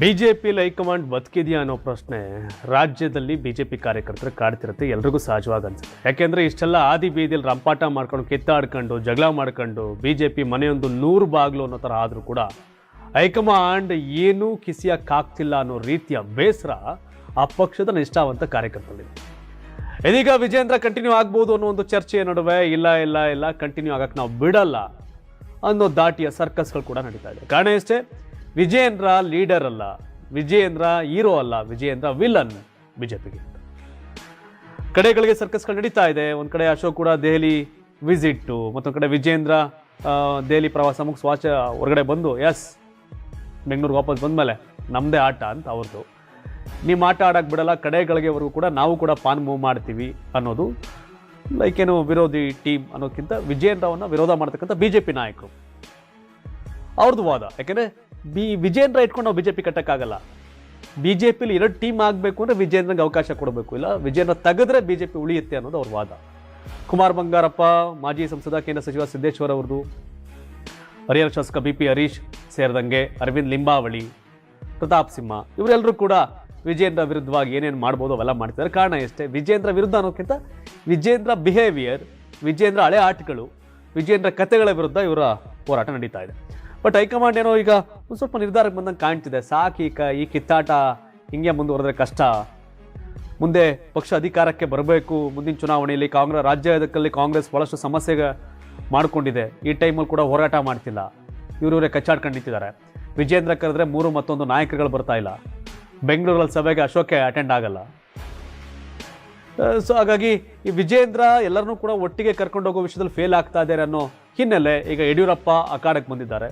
BJP high command ಬದುಕಿದೆಯಾ ಅನ್ನೋ ಪ್ರಶ್ನೆ ರಾಜ್ಯದಲ್ಲಿ ಬಿಜೆಪಿ ಕಾರ್ಯಕರ್ತರು ಕಾಡ್ತಿರುತ್ತೆ, ಎಲ್ರಿಗೂ ಸಹಜವಾಗಿ ಅನ್ಸುತ್ತೆ. ಯಾಕೆಂದ್ರೆ ಇಷ್ಟೆಲ್ಲ ಆದಿ ಬೀದಿಯಲ್ಲಿ ರಂಪಾಟ ಮಾಡ್ಕೊಂಡು, ಕಿತ್ತಾಡ್ಕೊಂಡು, ಜಗಳ ಮಾಡ್ಕೊಂಡು ಬಿಜೆಪಿ ಮನೆಯೊಂದು ನೂರು ಬಾಗ್ಲು ಅನ್ನೋ ಥರ ಆದರೂ ಕೂಡ ಹೈಕಮಾಂಡ್ ಏನೂ ಕಿಸಿಯಕ್ಕಾಗ್ತಿಲ್ಲ ಅನ್ನೋ ರೀತಿಯ ಬೇಸರ ಆ ಪಕ್ಷದ ನಿಷ್ಠಾವಂತ ಕಾರ್ಯಕರ್ತರಲ್ಲಿದೆ ಇದೀಗ ವಿಜೇಂದ್ರ ಕಂಟಿನ್ಯೂ ಆಗ್ಬೋದು ಅನ್ನೋ ಒಂದು ಚರ್ಚೆಯ ನಡುವೆ ಇಲ್ಲ ಇಲ್ಲ ಇಲ್ಲ ಕಂಟಿನ್ಯೂ ಆಗಕ್ಕೆ ನಾವು ಬಿಡಲ್ಲ ಅನ್ನೋ ದಾಟಿಯ ಸರ್ಕಸ್ಗಳು ಕೂಡ ನಡೀತಾ ಇದೆ. ಕಾರಣ ಎಷ್ಟೇ? ವಿಜೇಂದ್ರ ಲೀಡರ್ ಅಲ್ಲ, ವಿಜೇಂದ್ರ ಹೀರೋ ಅಲ್ಲ, ವಿಜೇಂದ್ರ ವಿಲನ್ ಬಿಜೆಪಿಗೆ. ಕಡೆಗಳಿಗೆ ಸರ್ಕಸ್ಗಳು ನಡೀತಾ ಇದೆ. ಒಂದು ಕಡೆ ಅಶೋಕ್ ಕೂಡ ದೆಹಲಿ ವಿಸಿಟ್ ಮತ್ತೊಂದು ಕಡೆ ವಿಜೇಂದ್ರ ದೆಹಲಿ ಪ್ರವಾಸ ಮುಗಿಸ್ ವಾಚ ಹೊರಗಡೆ ಬಂದು ಎಸ್ ಬೆಂಗಳೂರಿಗೆ ವಾಪಸ್ ಬಂದಮೇಲೆ ನಮ್ಮದೇ ಆಟ ಅಂತ ಅವ್ರದ್ದು ನಿಮ್ಮ ಆಟ ಆಡೋಕೆ ಬಿಡಲ್ಲ, ಕಡೆಗಳಿಗೆವರೆಗೂ ಕೂಡ ನಾವು ಕೂಡ ಪಾನ್ ಮೂವ್ ಮಾಡ್ತೀವಿ ಅನ್ನೋದು ಲೈಕ್ ಏನು ವಿರೋಧಿ ಟೀಮ್ ಅನ್ನೋದಕ್ಕಿಂತ ವಿಜೇಂದ್ರವನ್ನ ವಿರೋಧ ಮಾಡ್ತಕ್ಕಂಥ ಬಿ ಜೆ ಪಿ ನಾಯಕರು. ಅವ್ರದ್ದು ವಾದ, ಯಾಕೆಂದ್ರೆ ಬಿ, ವಿಜೇಂದ್ರ ಇಟ್ಕೊಂಡು ನಾವು ಬಿ ಜೆ ಪಿ ಕಟ್ಟಕ್ಕಾಗಲ್ಲ. ಬಿ ಜೆ ಪಿಲಿ ಎರಡು ಟೀಮ್ ಆಗಬೇಕು ಅಂದರೆ ವಿಜೇಂದ್ರಗೆ ಅವಕಾಶ ಕೊಡಬೇಕು. ಇಲ್ಲ, ವಿಜೇಂದ್ರ ತೆಗೆದ್ರೆ ಬಿ ಜೆ ಪಿ ಉಳಿಯುತ್ತೆ ಅನ್ನೋದು ಅವ್ರ ವಾದ. ಕುಮಾರ್ ಬಂಗಾರಪ್ಪ, ಮಾಜಿ ಸಂಸದ ಕೇಂದ್ರ ಸಚಿವ ಸಿದ್ದೇಶ್ವರ್ ಅವರದು ಹರಿಹರ ಶಾಸಕ ಬಿ ಪಿ ಹರೀಶ್ ಸೇರಿದಂಗೆ ಅರವಿಂದ್ ಲಿಂಬಾವಳಿ, ಪ್ರತಾಪ್ ಸಿಂಹ, ಇವರೆಲ್ಲರೂ ಕೂಡ ವಿಜೇಂದ್ರ ವಿರುದ್ಧವಾಗಿ ಏನೇನು ಮಾಡ್ಬೋದು ಅವೆಲ್ಲ ಮಾಡ್ತಿದ್ದಾರೆ. ಕಾರಣ ಎಷ್ಟೇ, ವಿಜೇಂದ್ರ ವಿರುದ್ಧ ಅನ್ನೋಕ್ಕಿಂತ ವಿಜೇಂದ್ರ ಬಿಹೇವಿಯರ್ ವಿಜೇಂದ್ರ ಹಳೆ ಆಟಗಳು ವಿಜೇಂದ್ರ ಕಥೆಗಳ ವಿರುದ್ಧ ಇವರ ಹೋರಾಟ ನಡೀತಾ ಇದೆ. ಬಟ್ ಹೈಕಮಾಂಡ್ ಏನೋ ಈಗ ಒಂದು ಸ್ವಲ್ಪ ನಿರ್ಧಾರಕ್ಕೆ ಬಂದಂಗೆ ಕಾಣ್ತಿದೆ. ಸಾಕು ಈಗ ಈ ಕಿತ್ತಾಟ ಹಿಂಗೆ ಮುಂದುವರೆದ್ರೆ ಕಷ್ಟ. ಮುಂದೆ ಪಕ್ಷ ಅಧಿಕಾರಕ್ಕೆ ಬರಬೇಕು. ಮುಂದಿನ ಚುನಾವಣೆಯಲ್ಲಿ ಕಾಂಗ್ರೆಸ್ ರಾಜ್ಯದಲ್ಲಿ ಕಾಂಗ್ರೆಸ್ ಭಾಳಷ್ಟು ಸಮಸ್ಯೆಗೆ ಮಾಡಿಕೊಂಡಿದೆ. ಈ ಟೈಮಲ್ಲಿ ಕೂಡ ಹೋರಾಟ ಮಾಡ್ತಿಲ್ಲ. ಇವರಿವರೇ ಕಚ್ಚಾಡ್ಕೊಂಡು ನಿಂತಿದ್ದಾರೆ. ವಿಜೇಂದ್ರ ಕರೆದ್ರೆ ಮೂರು ಮತ್ತೊಂದು ನಾಯಕರುಗಳು ಬರ್ತಾ ಇಲ್ಲ. ಬೆಂಗಳೂರಲ್ಲಿ ಸಭೆಗೆ ಅಶೋಕೆ ಅಟೆಂಡ್ ಆಗಲ್ಲ. ಸೊ ಹಾಗಾಗಿ ಈ ವಿಜೇಂದ್ರ ಎಲ್ಲರನ್ನೂ ಕೂಡ ಒಟ್ಟಿಗೆ ಕರ್ಕೊಂಡು ಹೋಗೋ ವಿಷಯದಲ್ಲಿ ಫೇಲ್ ಆಗ್ತಾ ಇದ್ದಾರೆ ಅನ್ನೋ ಹಿನ್ನೆಲೆ ಈಗ ಯಡಿಯೂರಪ್ಪ ಅಖಾಡಕ್ಕೆ ಬಂದಿದ್ದಾರೆ.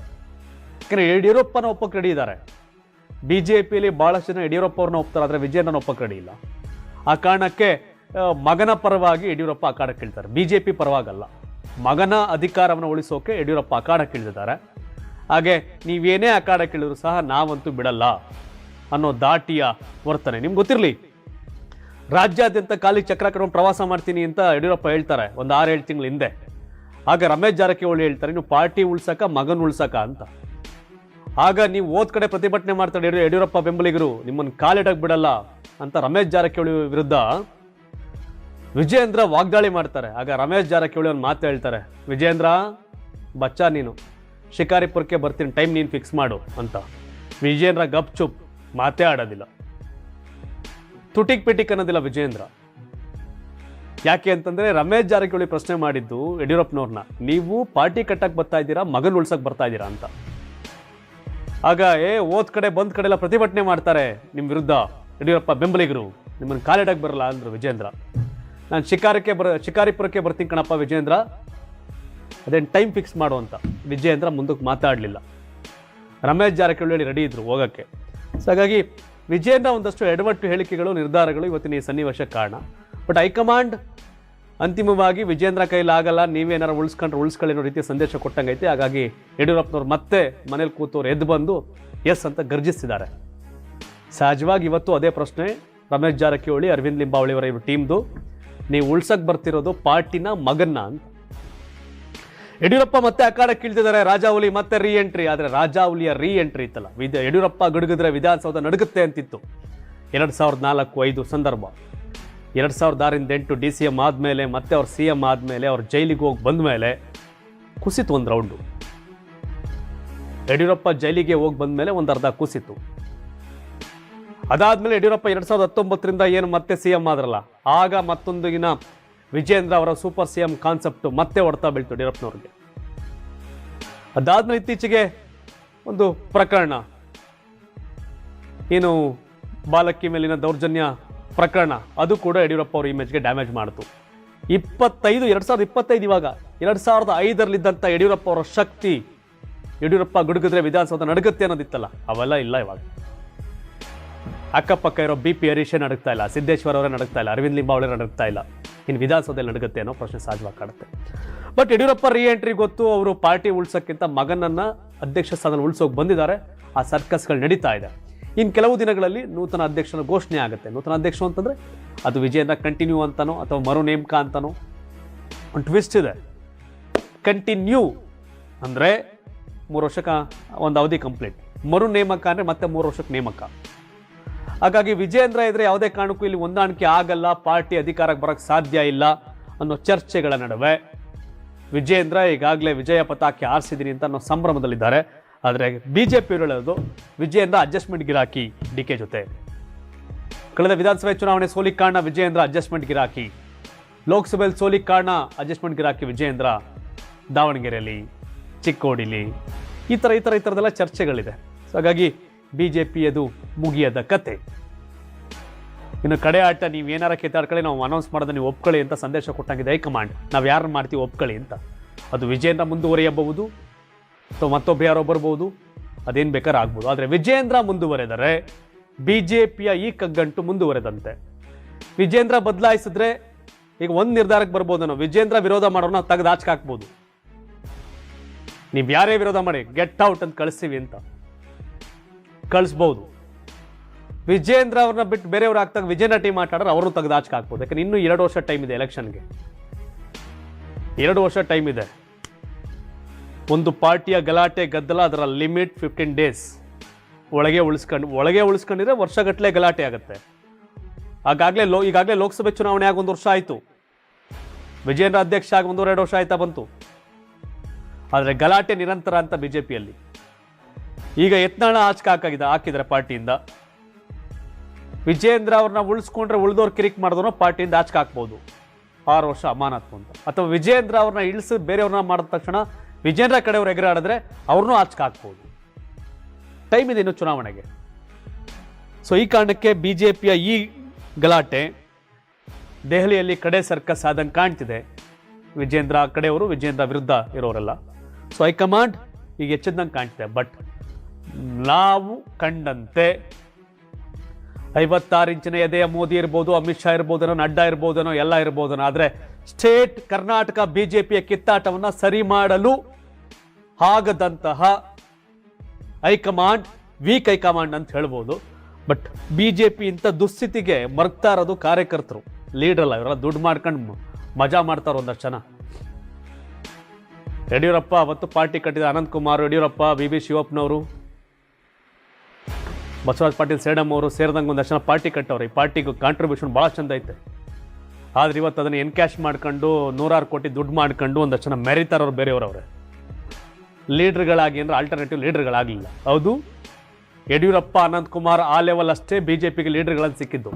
ಯಾಕಂದ್ರೆ ಯಡಿಯೂರಪ್ಪನ ಒಪ್ಪಕ್ಕೆ ಇದ್ದಾರೆ. ಬಿ ಜೆ ಪಿಯಲ್ಲಿ ಭಾಳಷ್ಟು ಜನ ಯಡಿಯೂರಪ್ಪ ಅವ್ರನ್ನ ಒಪ್ತಾರೆ, ಆದರೆ ವಿಜಯನ ಒಪ್ಪಕ್ಕೆ ರೆಡಿ ಇಲ್ಲ. ಆ ಕಾರಣಕ್ಕೆ ಮಗನ ಪರವಾಗಿ ಯಡಿಯೂರಪ್ಪ ಅಖಾಡಕ್ಕೆ ಇಳ್ತಾರೆ ಬಿ ಜೆ ಪಿ ಪರವಾಗಲ್ಲ. ಮಗನ ಅಧಿಕಾರವನ್ನು ಉಳಿಸೋಕೆ ಯಡಿಯೂರಪ್ಪ ಅಖಾಡಕ್ಕೆ ಇಳಿದಿದ್ದಾರೆ ಹಾಗೆ ನೀವೇನೇ ಅಖಾಡಕ್ಕೆ ಇಳಿದ್ರು ಸಹ ನಾವಂತೂ ಬಿಡಲ್ಲ ಅನ್ನೋ ದಾಟಿಯ ವರ್ತನೆ. ನಿಮ್ಗೆ ಗೊತ್ತಿರಲಿ, ರಾಜ್ಯಾದ್ಯಂತ ಖಾಲಿ ಚಕ್ರ ಕಡೆ ಪ್ರವಾಸ ಮಾಡ್ತೀನಿ ಅಂತ ಯಡಿಯೂರಪ್ಪ ಹೇಳ್ತಾರೆ, ಒಂದು ಆರು ಏಳು ತಿಂಗಳ ಹಿಂದೆ. ಆಗ ರಮೇಶ್ ಜಾರಕಿಹೊಳಿ ಹೇಳ್ತಾರೆ ನೀವು ಪಾರ್ಟಿ ಉಳ್ಸಕ, ಮಗನ ಉಳ್ಸಕ ಅಂತ. ಆಗ ನೀವು ಓದ್ ಕಡೆ ಪ್ರತಿಭಟನೆ ಮಾಡ್ತಾರೆ ಯಡಿಯೂ- ಯಡಿಯೂರಪ್ಪ ಬೆಂಬಲಿಗರು. ನಿಮ್ಮನ್ನು ಕಾಲಿಡಕ್ ಬಿಡಲ್ಲ ಅಂತ ರಮೇಶ್ ಜಾರಕಿಹೊಳಿ ವಿರುದ್ಧ ವಿಜಯೇಂದ್ರ ವಾಗ್ದಾಳಿ ಮಾಡ್ತಾರೆ. ಆಗ ರಮೇಶ್ ಜಾರಕಿಹೊಳಿ ಒಂದು ಮಾತು ಹೇಳ್ತಾರೆ. ವಿಜಯೇಂದ್ರ, ಬಚ್ಚ ನೀನು. ಶಿಕಾರಿಪುರಕ್ಕೆ ಬರ್ತೀನಿ, ಟೈಮ್ ನೀನು ಫಿಕ್ಸ್ ಮಾಡು ಅಂತ. ವಿಜೇಂದ್ರ ಗಪ್ ಚುಪ್, ಮಾತೇ ಆಡೋದಿಲ್ಲ. ತುಟಿಕ್ ಪಿಟಿಕ್ ಅನ್ನೋದಿಲ್ಲ ವಿಜಯೇಂದ್ರ. ಯಾಕೆ ಅಂತಂದರೆ ರಮೇಶ್ ಜಾರಕಿಹೊಳಿ ಪ್ರಶ್ನೆ ಮಾಡಿದ್ದು ಯಡಿಯೂರಪ್ಪನವ್ರನ್ನ, ನೀವು ಪಾರ್ಟಿ ಕಟ್ಟಕ್ಕೆ ಬರ್ತಾ ಇದ್ದೀರಾ, ಮಗನ ಉಳ್ಸಕ್ಕೆ ಬರ್ತಾ ಇದ್ದೀರಾ ಅಂತ. ಆಗ ಏ ಓದ್ ಕಡೆ, ಬಂದ್ ಕಡೆ ಎಲ್ಲ ಪ್ರತಿಭಟನೆ ಮಾಡ್ತಾರೆ ನಿಮ್ಮ ವಿರುದ್ಧ. ಯಡಿಯೂರಪ್ಪ ಬೆಂಬಲಿಗರು. ನಿಮ್ಮನ್ನು ಕಾಲಿಡಕ್ಕೆ ಬರಲ್ಲ ಅಂದ್ರು ವಿಜೇಂದ್ರ. ನಾನು ಶಿಕಾರಕ್ಕೆ ಬರ, ಶಿಕಾರಿಪುರಕ್ಕೆ ಬರ್ತೀನಿ ಕಣಪ್ಪ ವಿಜೇಂದ್ರ. ಅದೇನು ಟೈಮ್ ಫಿಕ್ಸ್ ಮಾಡು ಅಂತ. ವಿಜೇಂದ್ರ ಮುಂದಕ್ಕೆ ಮಾತಾಡಲಿಲ್ಲ. ರಮೇಶ್ ಜಾರಕಿಹೊಳಿ ರೆಡಿ ಇದ್ರು ಹೋಗಕ್ಕೆ. ಸೊ ಹಾಗಾಗಿ ವಿಜೇಂದ್ರ ಒಂದಷ್ಟು ಎಡವಟ್ಟು ಹೇಳಿಕೆಗಳು, ನಿರ್ಧಾರಗಳು ಇವತ್ತಿನ ಈ ಸನ್ನಿವೇಶಕ್ಕೆ ಕಾರಣ. ಬಟ್ ಹೈಕಮಾಂಡ್ ಅಂತಿಮವಾಗಿ ವಿಜೇಂದ್ರ ಕೈಲಾಗಲ್ಲ ನೀವೇನಾರು ಉಳಿಸ್ಕೊಂಡ್ರೆ ಉಳಿಸ್ಕೊಳ್ಳಿ ಅನ್ನೋ ರೀತಿಯ ಸಂದೇಶ ಕೊಟ್ಟಂಗೈತೆ. ಹಾಗಾಗಿ ಯಡಿಯೂರಪ್ಪನವ್ರು ಮತ್ತೆ ಮನೇಲಿ ಕೂತವ್ರು ಎದ್ದು ಬಂದು, ಎಸ್ ಅಂತ ಗರ್ಜಿಸ್ತಿದ್ದಾರೆ. ಸಹಜವಾಗಿ ಇವತ್ತು ಅದೇ ಪ್ರಶ್ನೆ ರಮೇಶ್ ಜಾರಕಿಹೊಳಿ, ಅರವಿಂದ್ ಲಿಂಬಾವಳಿ ಅವರ ಇವರು ಟೀಮ್ದು. ನೀವು ಉಳ್ಸಕ್ಕೆ ಬರ್ತಿರೋದು ಪಾರ್ಟಿನ ಮಗನ್ನ ಅಂತ. ಯಡಿಯೂರಪ್ಪ ಮತ್ತೆ ಅಖಾಡಕ್ಕೆ ಇಳ್ತಿದ್ದಾರೆ ರಾಜಾವಲಿ ಮತ್ತೆ ರೀ ಎಂಟ್ರಿ ಆದರೆ ರಾಜಾವಲಿಯ ರೀ ಎಂಟ್ರಿ ಇತ್ತಲ್ಲ. ವಿಧ ಯಡಿಯೂರಪ್ಪ ಗಡುಗಿದ್ರೆ ವಿಧಾನಸೌಧ ನಡುಗುತ್ತೆ ಅಂತಿತ್ತು. ಎರಡು ಸಾವಿರದ ನಾಲ್ಕು ಐದು ಸಂದರ್ಭ. ಎರಡು ಸಾವಿರದ ಆರಿಂದ ಎಂಟು ಡಿ ಸಿ ಎಂ ಆದಮೇಲೆ ಮತ್ತೆ ಅವ್ರು ಸಿ ಎಂ ಆದಮೇಲೆ ಅವ್ರು ಜೈಲಿಗೆ ಹೋಗಿ ಬಂದ ಮೇಲೆ ಕುಸಿತು ಒಂದು ರೌಂಡು. ಯಡಿಯೂರಪ್ಪ ಜೈಲಿಗೆ ಹೋಗಿ ಬಂದಮೇಲೆ ಒಂದು ಅರ್ಧ ಕುಸಿತು. ಅದಾದಮೇಲೆ ಯಡಿಯೂರಪ್ಪ ಎರಡು ಸಾವಿರದ ಹತ್ತೊಂಬತ್ತರಿಂದ ಏನು ಮತ್ತೆ ಸಿ ಎಂ ಆದ್ರಲ್ಲ, ಆಗ ಮತ್ತೊಂದು ದಿನ ವಿಜೇಂದ್ರ ಅವರ ಸೂಪರ್ ಸಿ ಎಂ ಕಾನ್ಸೆಪ್ಟು ಮತ್ತೆ ಹೊಡ್ತಾ ಬೀಳ್ತು ಯಡಿಯೂರಪ್ಪನವ್ರಿಗೆ. ಅದಾದ್ಮೇಲೆ ಇತ್ತೀಚೆಗೆ ಒಂದು ಪ್ರಕರಣ. ಏನು ಬಾಲಕಿ ಮೇಲಿನ ದೌರ್ಜನ್ಯ ಪ್ರಕರಣ. ಅದು ಕೂಡ ಯಡಿಯೂರಪ್ಪ ಅವರ ಇಮೇಜ್ಗೆ ಡ್ಯಾಮೇಜ್ ಮಾಡಿತು. ಇಪ್ಪತ್ತೈದು, ಎರಡು ಸಾವಿರದ ಇಪ್ಪತ್ತೈದು ಇವಾಗ, ಎರಡು ಸಾವಿರದ ಐದರಲ್ಲಿದ್ದಂಥ ಯಡಿಯೂರಪ್ಪ ಅವರ ಶಕ್ತಿ ಯಡಿಯೂರಪ್ಪ ಗುಡುಗಿದ್ರೆ ವಿಧಾನಸೌಧ ನಡುಗುತ್ತೆ ಅನ್ನೋದಿತ್ತಲ್ಲ, ಅವೆಲ್ಲ ಇಲ್ಲ ಇವಾಗ. ಅಕ್ಕಪಕ್ಕ ಇರೋ ಬಿ ಪಿ ಹರೀಶೇ ನಡುಗ್ತಾ ಇಲ್ಲ, ಸಿದ್ದೇಶ್ವರ ಅವರೇ ನಡುಗ್ತಾ ಇಲ್ಲ, ಅರವಿಂದ್ ಲಿಂಬಾವಳಿ ನಡುಗ್ತಾ ಇಲ್ಲ. ಇನ್ನು ವಿಧಾನಸೌಧದಲ್ಲಿ ನಡುಗುತ್ತೆ ಅನ್ನೋ ಪ್ರಶ್ನೆ ಸಹಜವಾಗಿ ಕಾಡುತ್ತೆ ಬಟ್ ಯಡಿಯೂರಪ್ಪ ರೀ ಎಂಟ್ರಿ ಗೊತ್ತು, ಅವರು ಪಾರ್ಟಿ ಉಳ್ಸೋಕ್ಕಿಂತ ಮಗನನ್ನು ಅಧ್ಯಕ್ಷ ಸ್ಥಾನದಲ್ಲಿ ಉಳ್ಸೋಕೆ ಬಂದಿದ್ದಾರೆ. ಆ ಸರ್ಕಸ್ಗಳು ನಡೀತಾ ಇದೆ. ಇನ್ನು ಕೆಲವು ದಿನಗಳಲ್ಲಿ ನೂತನ ಅಧ್ಯಕ್ಷನ ಘೋಷಣೆ ಆಗುತ್ತೆ. ನೂತನ ಅಧ್ಯಕ್ಷ ಅಂತಂದರೆ ಅದು ವಿಜಯನ ಕಂಟಿನ್ಯೂ ಅಂತಾನೋ ಅಥವಾ ಮರು ನೇಮಕ ಅಂತನೋ? ಒಂದು ಟ್ವಿಸ್ಟ್ ಇದೆ. ಕಂಟಿನ್ಯೂ ಅಂದರೆ ಮೂರು ವರ್ಷಕ್ಕೆ ಒಂದು ಅವಧಿ ಕಂಪ್ಲೀಟ್ ಮರು ನೇಮಕ ಅಂದರೆ ಮತ್ತೆ ಮೂರು ವರ್ಷಕ್ಕೆ ನೇಮಕ. ಹಾಗಾಗಿ ವಿಜಯೇಂದ್ರ ಇದ್ರೆ ಯಾವುದೇ ಕಾರಣಕ್ಕೂ ಇಲ್ಲಿ ಹೊಂದಾಣಿಕೆ ಆಗಲ್ಲ, ಪಾರ್ಟಿ ಅಧಿಕಾರಕ್ಕೆ ಬರೋಕ್ಕೆ ಸಾಧ್ಯ ಇಲ್ಲ ಅನ್ನೋ ಚರ್ಚೆಗಳ ನಡುವೆ ವಿಜಯೇಂದ್ರ ಈಗಾಗಲೇ ವಿಜಯ ಪತಾಕೆ ಆರಿಸಿದ್ದೀನಿ ಅಂತ ಅನ್ನೋ ಸಂಭ್ರಮದಲ್ಲಿದ್ದಾರೆ. ಆದರೆ ಬಿ ಜೆ ಪಿ ಹೇಳೋದು ವಿಜಯೇಂದ್ರ ಅಡ್ಜಸ್ಟ್ಮೆಂಟ್ ಗಿರಾಕಿ ಡಿ ಕೆ ಜೊತೆ. ಕಳೆದ ವಿಧಾನಸಭೆ ಚುನಾವಣೆ ಸೋಲಿಗೆ ಕಾರಣ ವಿಜಯೇಂದ್ರ ಅಡ್ಜಸ್ಟ್ಮೆಂಟ್ ಗಿರಾಕಿ. ಲೋಕಸಭೆಯಲ್ಲಿ ಸೋಲಿಗೆ ಕಾರಣ ಅಡ್ಜಸ್ಟ್ಮೆಂಟ್ ಗಿರಾಕಿ ವಿಜಯೇಂದ್ರ ದಾವಣಗೆರೆಯಲ್ಲಿ, ಚಿಕ್ಕೋಡಿಲಿ. ಈ ಥರ ಈ ಥರ, ಈ ಥರದೆಲ್ಲ ಚರ್ಚೆಗಳಿದೆ. ಸೊ ಹಾಗಾಗಿ ಬಿ ಜೆ ಅದು ಮುಗಿಯದ ಕತೆ. ಇನ್ನು ಕಡೆ ಆಟ, ನೀವು ಏನಾರ ಕಿತ್ತಾಡ್ಕೊಳ್ಳಿ ನಾವು ಅನೌನ್ಸ್ ಮಾಡೋದು, ನೀವು ಒಪ್ಕೊಳ್ಳಿ ಅಂತ ಸಂದೇಶ ಕೊಟ್ಟಂಗಿದೆ ಹೈಕಮಾಂಡ್. ನಾವು ಯಾರನ್ನು ಮಾಡ್ತೀವಿ ಒಪ್ಕೊಳ್ಳಿ ಅಂತ. ಅದು ವಿಜಯಂದ್ರ ಮುಂದುವರಿಯಬಹುದು ಅಥವಾ ಮತ್ತೊಬ್ಬ ಯಾರೋ ಬರ್ಬೋದು, ಅದೇನು ಬೇಕಾದ್ರೆ ಆಗ್ಬೋದು. ಆದರೆ ವಿಜೇಂದ್ರ ಮುಂದುವರೆದರೆ ಬಿ ಜೆ ಪಿಯ ಈ ಕಗ್ಗಂಟು ಮುಂದುವರೆದಂತೆ. ವಿಜೇಂದ್ರ ಬದಲಾಯಿಸಿದ್ರೆ ಈಗ ಒಂದು ನಿರ್ಧಾರಕ್ಕೆ ಬರ್ಬೋದು ನಾವು ವಿಜೇಂದ್ರ ವಿರೋಧ ಮಾಡೋಣ ತೆಗೆದು ಆಚೆ ಹಾಕ್ಬೋದು. ನೀವು ಯಾರೇ ವಿರೋಧ ಮಾಡಿ, ಗೆಟ್ ಔಟ್ ಅಂತ ಕಳಿಸ್ತೀವಿ ಅಂತ. ಕಳಿಸ್ಬೋದು. ವಿಜೇಂದ್ರ ಅವ್ರನ್ನ ಬಿಟ್ಟು ಬೇರೆಯವ್ರು ಹಾಕ್ತಾಗ ವಿಜೇಂದ್ರ ಟೀಮ್ ಆಟಾಡ್ರೆ ಅವರು ತೆಗೆದು ಆಚೆ ಹಾಕ್ಬೋದು. ಯಾಕಂದ್ರೆ ಇನ್ನೂ ಎರಡು ವರ್ಷ ಟೈಮ್ ಇದೆ ಎಲೆಕ್ಷನ್ಗೆ ಎರಡು ವರ್ಷ ಟೈಮ್ ಇದೆ. ಒಂದು ಪಾರ್ಟಿಯ ಗಲಾಟೆ ಗದ್ದಲ ಅದರ ಲಿಮಿಟ್ ಫಿಫ್ಟೀನ್ ಡೇಸ್ ಒಳಗೆ ಉಳಿಸ್ಕೊಂಡು, ಒಳಗೆ ಉಳಿಸ್ಕೊಂಡಿದ್ರೆ ವರ್ಷಗಟ್ಟಲೆ ಗಲಾಟೆ ಆಗುತ್ತೆ. ಆಗಾಗಲೇ ಲೋ, ಈಗಾಗಲೇ ಲೋಕಸಭೆ ಚುನಾವಣೆ ಆಗಿ ಒಂದು ವರ್ಷ ಆಯಿತು. ವಿಜೇಂದ್ರ ಅಧ್ಯಕ್ಷ ಆಗಿ ಒಂದೂವರೆ ವರ್ಷ ಆಯ್ತಾ ಬಂತು. ಆದರೆ ಗಲಾಟೆ ನಿರಂತರ ಅಂತ ಬಿ ಜೆ ಪಿಯಲ್ಲಿ ಈಗ ಯತ್ನಾಳ ಆಚಕ ಹಾಕಾಗಿದೆ ಹಾಕಿದ್ದಾರೆ ಪಾರ್ಟಿಯಿಂದ. ವಿಜೇಂದ್ರ ಅವ್ರನ್ನ ಉಳಿಸ್ಕೊಂಡ್ರೆ ಉಳಿದವ್ರು ಕಿರಿಕ್ ಮಾಡಿದ್ರು ಪಾರ್ಟಿಯಿಂದ ಆಚಕ ಹಾಕ್ಬೋದು. ಆರು ವರ್ಷ ಅಮಾನತ್ತು ಅಂತ. ಅಥವಾ ವಿಜೇಂದ್ರ ಅವ್ರನ್ನ ಇಳಿಸಿ ಬೇರೆಯವ್ರನ್ನ ಮಾಡಿದ ತಕ್ಷಣ ವಿಜೇಂದ್ರ ಕಡೆಯವರು ಎಗರಾಡಿದ್ರೆ ಅವ್ರನ್ನೂ ಆಚೆಗೆ ಹಾಕ್ಬೋದು. ಟೈಮ್ ಇದೆ ಇನ್ನು ಚುನಾವಣೆಗೆ. ಸೊ ಈ ಕಾರಣಕ್ಕೆ ಬಿ ಜೆ ಪಿಯ ಈ ಗಲಾಟೆ ದೆಹಲಿಯಲ್ಲಿ ಕಡೆ ಸರ್ಕಸ್ ಆದಂಗೆ ಕಾಣ್ತಿದೆ. ವಿಜೇಂದ್ರ ಕಡೆಯವರು, ವಿಜೇಂದ್ರ ವಿರುದ್ಧ ಇರೋರೆಲ್ಲ. ಸೊ ಹೈಕಮಾಂಡ್ ಈಗ ಎಚ್ಚದಂಗೆ ಕಾಣ್ತಿದೆ. ಬಟ್ ನಾವು ಕಂಡಂತೆ ಐವತ್ತಾರು ಇಂಚಿನ ಎದೆಯ ಮೋದಿ ಇರ್ಬೋದು, ಅಮಿತ್ ಶಾ ಇರ್ಬೋದನೋ, ನಡ್ಡಾ ಇರ್ಬೋದೇನೋ, ಎಲ್ಲ ಇರ್ಬೋದನೋ. ಆದರೆ ಸ್ಟೇಟ್ ಕರ್ನಾಟಕ ಬಿ ಜೆ ಪಿಯ ಕಿತ್ತಾಟವನ್ನು ಸರಿ ಮಾಡಲು ಆಗದಂತಹ ಹೈಕಮಾಂಡ್ ವೀಕ್ ಹೈಕಮಾಂಡ್ ಅಂತ ಹೇಳ್ಬೋದು. ಬಟ್ ಬಿ ಜೆ ಪಿ ಇಂಥ ದುಸ್ಥಿತಿಗೆ ಮರ್ತಾ ಇರೋದು ಕಾರ್ಯಕರ್ತರು, ಲೀಡರ್ ಅಲ್ಲ, ಇವರೆಲ್ಲ ದುಡ್ಡು ಮಾಡ್ಕೊಂಡು ಮಜಾ ಮಾಡ್ತಾರೆ ಒಂದಷ್ಟು ಜನ. ಯಡಿಯೂರಪ್ಪ, ಅವತ್ತು ಪಾರ್ಟಿ ಕಟ್ಟಿದ ಅನಂತ್ ಕುಮಾರ್ ಯಡಿಯೂರಪ್ಪ ಬಿ ಬಿ ಶಿವಪ್ಪನವರು ಬಸವರಾಜ್ ಪಾಟೀಲ್ ಸೇಡಮ್ ಅವರು ಸೇರಿದಂಗೆ ಒಂದಷ್ಟು ಜನ ಪಾರ್ಟಿ ಕಟ್ಟವ್ರೆ. ಈ ಪಾರ್ಟಿಗೆ ಕಾಂಟ್ರಿಬ್ಯೂಷನ್ ಭಾಳ ಚಂದ ಐತೆ. ಆದ್ರೆ ಇವತ್ತು ಅದನ್ನು ಎನ್ಕ್ಯಾಶ್ ಮಾಡ್ಕೊಂಡು ನೂರಾರು ಕೋಟಿ ದುಡ್ಡು ಮಾಡ್ಕೊಂಡು ಒಂದಷ್ಟು ಜನ ಮೆರಿತಾರವ್ರು ಬೇರೆಯವ್ರವ್ರೆ. ಲೀಡ್ರ್ಗಳಾಗಿ ಅಂದ್ರೆ ಆಲ್ಟರ್ನೇಟಿವ್ ಲೀಡ್ರ್ಗಳಾಗಲಿಲ್ಲ. ಹೌದು? ಯಡಿಯೂರಪ್ಪ ಅನಂತ್ ಕುಮಾರ್ ಆ ಲೆವೆಲ್ ಅಷ್ಟೇ ಬಿ ಜೆ ಪಿಗೆ ಲೀಡ್ರ್ಗಳಲ್ಲಿ ಸಿಕ್ಕಿದ್ದು.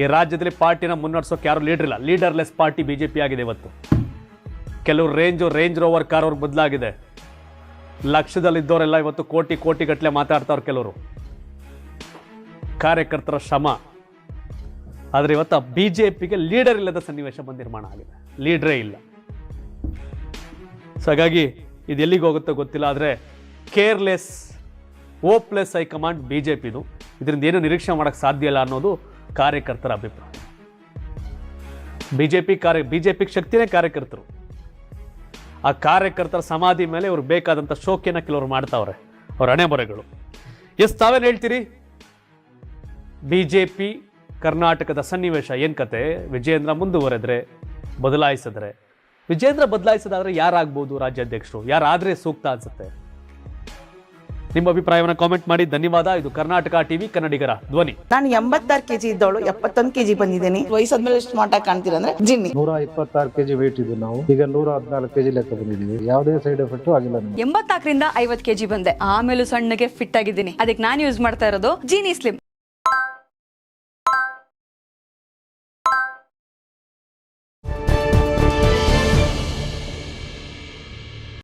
ಈ ರಾಜ್ಯದಲ್ಲಿ ಪಾರ್ಟಿನ ಮುನ್ನಡೆಸೋಕೆ ಯಾರು ಲೀಡರ್ ಇಲ್ಲ. Leaderless party B J P ಆಗಿದೆ ಇವತ್ತು. ಕೆಲವು ರೇಂಜು ರೇಂಜ್ ರೋವರ್ ಕಾರ್ ಅವ್ರಿಗೆ ಬದಲಾಗಿದೆ. ಲಕ್ಷದಲ್ಲಿದ್ದವರೆಲ್ಲ ಇವತ್ತು ಕೋಟಿ ಕೋಟಿ ಗಟ್ಟಲೆ ಮಾತಾಡ್ತಾವ್ರು ಕೆಲವರು. ಕಾರ್ಯಕರ್ತರ ಶ್ರಮ. ಆದರೆ ಇವತ್ತು ಬಿ ಜೆ ಪಿಗೆ ಲೀಡರ್ ಇಲ್ಲದ ಸನ್ನಿವೇಶ ನಿರ್ಮಾಣ ಆಗಿದೆ. ಲೀಡ್ರೇ ಇಲ್ಲ. ಸೊ ಹಾಗಾಗಿ ಇದು ಎಲ್ಲಿಗೆ ಹೋಗುತ್ತೋ ಗೊತ್ತಿಲ್ಲ, ಆದರೆ careless hopeless high command B J ಪಿದು ಇದರಿಂದ ಏನು ನಿರೀಕ್ಷೆ ಮಾಡೋಕ್ಕೆ ಸಾಧ್ಯ ಇಲ್ಲ ಅನ್ನೋದು ಕಾರ್ಯಕರ್ತರ ಅಭಿಪ್ರಾಯ. ಬಿ ಜೆ ಪಿ ಕಾರ್ಯ ಬಿ ಜೆ ಪಿ ಶಕ್ತಿನೇ ಕಾರ್ಯಕರ್ತರು. ಆ ಕಾರ್ಯಕರ್ತರ ಸಮಾಧಿ ಮೇಲೆ ಇವ್ರು ಬೇಕಾದಂಥ ಶೋಕಿಯನ್ನು ಕೆಲವರು ಮಾಡ್ತಾವ್ರೆ, ಅವ್ರ ಹಣೆಬರೆಗಳು ಎಸ್, ತಾವೇನು ಹೇಳ್ತೀರಿ? ಬಿ ಜೆ ಪಿ ಕರ್ನಾಟಕದ ಸನ್ನಿವೇಶ ಏನು ಕತೆ? ವಿಜಯೇಂದ್ರ ಮುಂದುವರೆದ್ರೆ ಬದಲಾಯಿಸಿದ್ರೆ. ವಿಜೇಂದ್ರ ಬದಲಾಯಿಸೋದಾದ್ರೆ ಯಾರಾಗ್ಬೋದು ರಾಜ್ಯಾಧ್ಯಕ್ಷರು? ಯಾರಾದರೆ ಸೂಕ್ತ ಅನ್ಸುತ್ತೆ? ನಿಮ್ಮ ಅಭಿಪ್ರಾಯವನ್ನು ಕಾಮೆಂಟ್ ಮಾಡಿ. ಧನ್ಯವಾದ. ಇದು ಕರ್ನಾಟಕ ಟಿವಿ ಕನ್ನಡಿಗರ ಧ್ವನಿ. ನಾನು ಎಂಬತ್ತಾರು ಕೆಜಿ ಇದ್ದವಳು. ಎಪ್ಪತ್ತೊಂದು ಕೆಜಿ ಬಂದಿದ್ದೀನಿ. ವಯಸ್ಸಾದ್ಮೇಲೆ ಸ್ಮಾರ್ಟ್ ಆಗಿ ಕಾಣ್ತೀರ ಅಂದ್ರೆ ಜಿನ್ನಿ. ನೂರ ಇಪ್ಪತ್ತಾರು ಕೆಜಿ ವೇಟ್ ಇದ್ದು ನಾವು. ಈಗ ನೂರ ಹದಿನಾಲ್ಕು ಕೆಜಿ ಲೆಕ್ಕ ಬಂದಿದ್ದೀವಿ. ಯಾವುದೇ ಸೈಡ್ ಎಫೆಕ್ಟ್ ಆಗಿಲ್ಲ ಎಂಬತ್ತಾಕರಿಂದ ಐವತ್ತು ಐವತ್ ಕೆಜಿ ಬಂದೆ. ಆಮೇಲೆ ಸಣ್ಣಗೆ ಫಿಟ್ ಆಗಿದ್ದೀನಿ. ಅದಕ್ಕೆ ನಾನು ಯೂಸ್ ಮಾಡ್ತಾ ಇರೋದು ಜೀನಿ ಸ್ಲಿಮ್